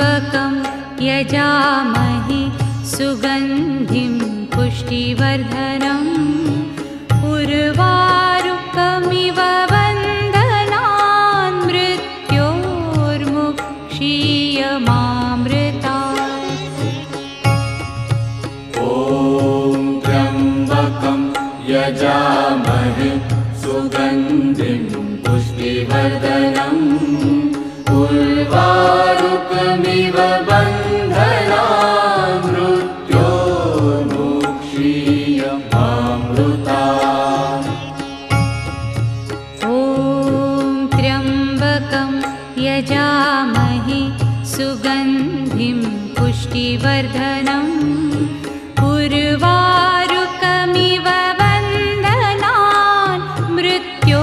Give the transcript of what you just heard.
त्र्यम्बकं यजामहि सुगन्धिं पुष्टिवर्धनम् उर्वारुकमिव वन्दनान् मृत्योर्मुक्षीयमामृता ॐ त्र्यम्बकं यजामहे सुगन्धिं पुष्टिवर्धनम् यजामहि सुगन्धिं पुष्टिवर्धनम् उर्वारुकमिव वन्दनान् मृत्योर्मुक्षीयमा